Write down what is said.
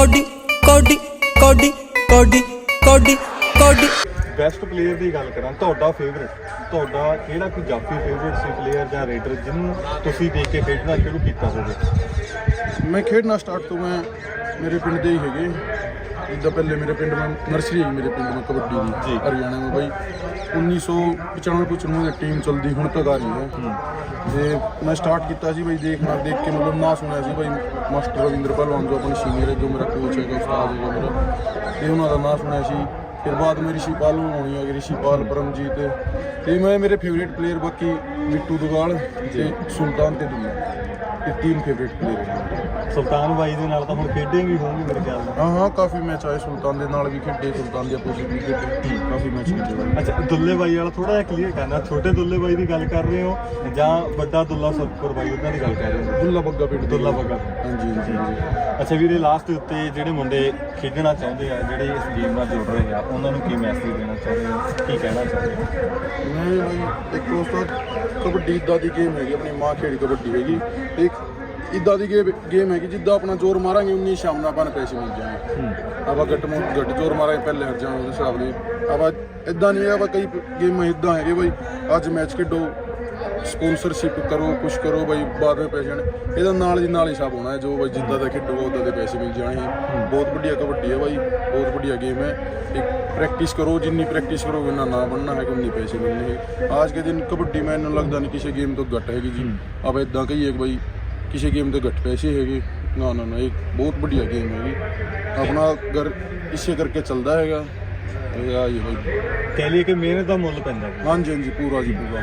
Cody ਕੋਡੀ ਕੋਡੀ ਕੋਡੀ ਕੋਡੀ ਕੋਡੀ। ਬੈਸਟ ਪਲੇਅਰ ਦੀ ਗੱਲ ਕਰਾਂ, ਤੁਹਾਡਾ ਫੇਵਰਿਟ ਤੁਹਾਡਾ ਕਿਹੜਾ ਕੋਈ ਜਾਫੀ ਫੇਵਰਿਟ ਸੀ ਪਲੇਅਰ ਜਾਂ ਰੇਡਰ ਜਿਹਨੂੰ ਤੁਸੀਂ ਦੇਖ ਕੇ ਖੇਡਣਾ ਸ਼ੁਰੂ ਕੀਤਾ ਹੋਵੇ? ਮੈਂ ਖੇਡਣਾ ਸਟਾਰਟ ਤੋਂ ਮੈਂ ਮੇਰੇ ਪਿੰਡ ਦੇ ਹੀ ਹੈਗੇ। ਜਿੱਦਾਂ ਪਹਿਲੇ ਮੇਰੇ ਪਿੰਡ ਮੈਂ ਨਰਸਰੀ ਹੈਗੀ ਮੇਰੇ ਪਿੰਡ ਮੈਂ ਕਬੱਡੀ ਦੀ ਹਰਿਆਣਾ ਮੈਂ ਬਾਈ। 1995 ਕੁਛ ਨੂੰ ਟੀਮ ਚਲਦੀ ਹੁਣ ਤੱਕ ਆ ਰਹੀ ਹੈ। ਜੇ ਮੈਂ ਸਟਾਰਟ ਕੀਤਾ ਸੀ ਬਾਈ ਦੇਖਣਾ ਦੇਖ ਕੇ ਮਤਲਬ ਨਾ ਸੁਣਿਆ ਸੀ ਬਾਈ ਮਾਸਟਰ ਰਵਿੰਦਰ ਪਹਿਲਵਾਨ ਜੋ ਆਪਣੇ ਸੀਨੀਅਰ ਹੈ ਜੋ ਮੇਰਾ ਕੋਚ ਹੈਗਾ ਉਸਤਾਦ ਹੈਗਾ ਮੇਰਾ। ਤੇ ਉਹਨਾਂ ਦਾ ਨਾਂ ਸੁਣਿਆ ਸੀ। ਫਿਰ ਬਾਅਦ ਮੇਰੀ ਸ਼ਿਪਾਲ ਨੂੰ ਆਉਣੀ ਹੋਣੀ ਹੈ ਰਿਸ਼ੀਪਾਲ ਪਰਮਜੀਤ। ਤੇ ਮੈਂ ਮੇਰੇ ਫੇਵਰੇਟ ਪਲੇਅਰ ਬਾਕੀ ਮਿੱਟੂ ਦੁਗਾਲ ਤੇ ਸੁਲਤਾਨ ਤੇ ਦੁਨੀਆ। ਇਹ ਤਿੰਨ ਫੇਵਰੇਟ ਪਲੇਅਰ ਹੈ ਸੁਲਤਾਨ ਬਾਈ ਦੇ ਨਾਲ ਤਾਂ ਹੁਣ ਖੇਡੇ ਵੀ ਹੋਣਗੇ ਮੇਰੇ ਖਿਆਲ ਨਾਲ ਹਾਂ ਹਾਂ ਕਾਫੀ ਮੈਚ ਆਏ ਸੁਲਤਾਨ ਦੇ ਨਾਲ ਵੀ ਖੇਡੇ ਸੁਲਤਾਨ ਦੀ ਆਪੋਜ਼ਿਟ ਵੀ ਖੇਡੇ ਕਾਫੀ ਮੈਚ ਖੇਡੇ। ਅੱਛਾ ਦੁੱਲੇ ਬਾਈ ਵਾਲਾ ਥੋੜਾ ਜਿਹਾ ਕਲੀਅਰ ਕਰਨਾ ਛੋਟੇ ਦੁੱਲੇ ਬਾਈ ਦੀ ਗੱਲ ਕਰ ਰਹੇ ਹੋ ਜਾਂ ਵੱਡਾ ਦੁੱਲਾ ਸੁਰਪੁਰ ਬਾਈ ਉਹਨਾਂ ਦੀ ਗੱਲ ਕਰ ਰਹੇ ਹੋ ਦੁੱਲਾ ਬੱਗਾ ਪਿੰਡ। ਦੁੱਲਾ ਬੱਗਾ। ਹਾਂਜੀ ਹਾਂਜੀ ਅੱਛਾ ਵੀਰੇ ਲਾਸਟ ਉੱਤੇ ਜਿਹੜੇ ਮੁੰਡੇ ਖੇਡਣਾ ਚਾਹੁੰਦੇ ਆ ਜਿਹੜੇ ਇਸ ਗੇਮ ਨਾਲ ਜੁੜ ਰਹੇ ਆ ਉਹਨਾਂ ਨੂੰ ਕੀ ਮੈਸੇਜ ਦੇਣਾ ਚਾਹੁੰਦੇ ਹੋ ਕੀ ਕਹਿਣਾ ਚਾਹੁੰਦੇ ਹੋ ਮੈਂ ਇੱਕ ਦੋਸਤ ਕਬੱਡੀ ਇਦਾਂ ਦੀ ਗੇਮ ਹੈਗੀ ਆਪਣੀ ਮਾਂ ਖੇਡ ਕਬੱਡੀ ਹੈਗੀ। ਇੱਕ ਇਦਾਂ ਦੀ ਗੇਮ ਹੈਗੀ ਜਿੱਦਾਂ ਆਪਣਾ ਜ਼ੋਰ ਮਾਰਾਂਗੇ ਉਨੀ ਸ਼ਾਮ ਨਾਲ ਆਪਾਂ ਪੈਸੇ ਮਿਲ ਜਾਣਗੇ। ਆਪਾਂ ਗੱਟ ਮੋਟ ਗੱਟ ਜ਼ੋਰ ਮਾਰਾਂਗੇ ਪਹਿਲੇ ਹਟ ਉਸ ਹਿਸਾਬ ਨਾਲ ਆਪਾਂ ਇਦਾਂ ਨਹੀਂ ਆਪਾਂ ਕਈ ਗੇਮਾਂ ਇਦਾਂ ਹੈਗੇ ਬਈ ਅੱਜ ਮੈਚ ਖੇਡੋ ਸਪਾਂਸਰਸ਼ਿਪ ਕਰੋ ਕੁਛ ਕਰੋ ਬਈ ਬਾਅਦ ਵਿੱਚ ਪੈਸੇ ਆਣੇ ਇਹਦਾ ਨਾਲ ਦੀ ਨਾਲ ਹਿਸਾਬ ਹੋਣਾ ਹੈ ਜੋ ਬਈ ਜਿੱਦਾਂ ਦਾ ਖੇਡੂਗਾ ਉਦਾਂ ਦੇ ਪੈਸੇ ਮਿਲ ਜਾਣਗੇ ਬਹੁਤ ਵੱਡੀਆ ਕਬੱਡੀ ਹੈ ਬਾਈ ਬਹੁਤ ਵੱਡੀਆ ਗੇਮ ਹੈ। ਇੱਕ ਪ੍ਰੈਕਟਿਸ ਕਰੋ ਜਿੰਨੀ ਪ੍ਰੈਕਟਿਸ ਕਰੋਗੇ ਉਨਾ ਨਾ ਬਣਨਾ ਹੈ ਉਨੀ ਪੈਸੇ ਮਿਲਣਗੇ ਅੱਜ ਕੇ ਦਿਨ ਕਬੱਡੀ ਮੈਨੂੰ ਲੱਗਦਾ ਨਹੀਂ ਕਿਸੇ ਗੇਮ ਤੋਂ ਘੱਟ ਹੈਗੀ ਜੀ। ਆਪਾਂ ਇਦਾਂ ਕਹੀਏ ਬਈ ਕਿਸੇ ਗੇਮ ਤੋਂ ਘੱਟ ਪੈਸੇ ਹੈਗੇ। ਨਾ ਨਾ ਨਾ ਇਹ ਬਹੁਤ ਵੱਡੀਆ ਗੇਮ ਹੈਗੀ ਆਪਣਾ ਘਰ ਇਸੇ ਕਰਕੇ ਚੱਲਦਾ ਹੈਗਾ ਇਹ ਆ ਜੀ ਬਾਈ। ਕਹਿ ਲਈਏ ਕਿ ਮਿਹਨਤ ਦਾ ਮੁੱਲ ਪੈਂਦਾ ਹੈ। ਹਾਂਜੀ ਹਾਂਜੀ ਪੂਰਾ ਜੀ ਪੂਰਾ।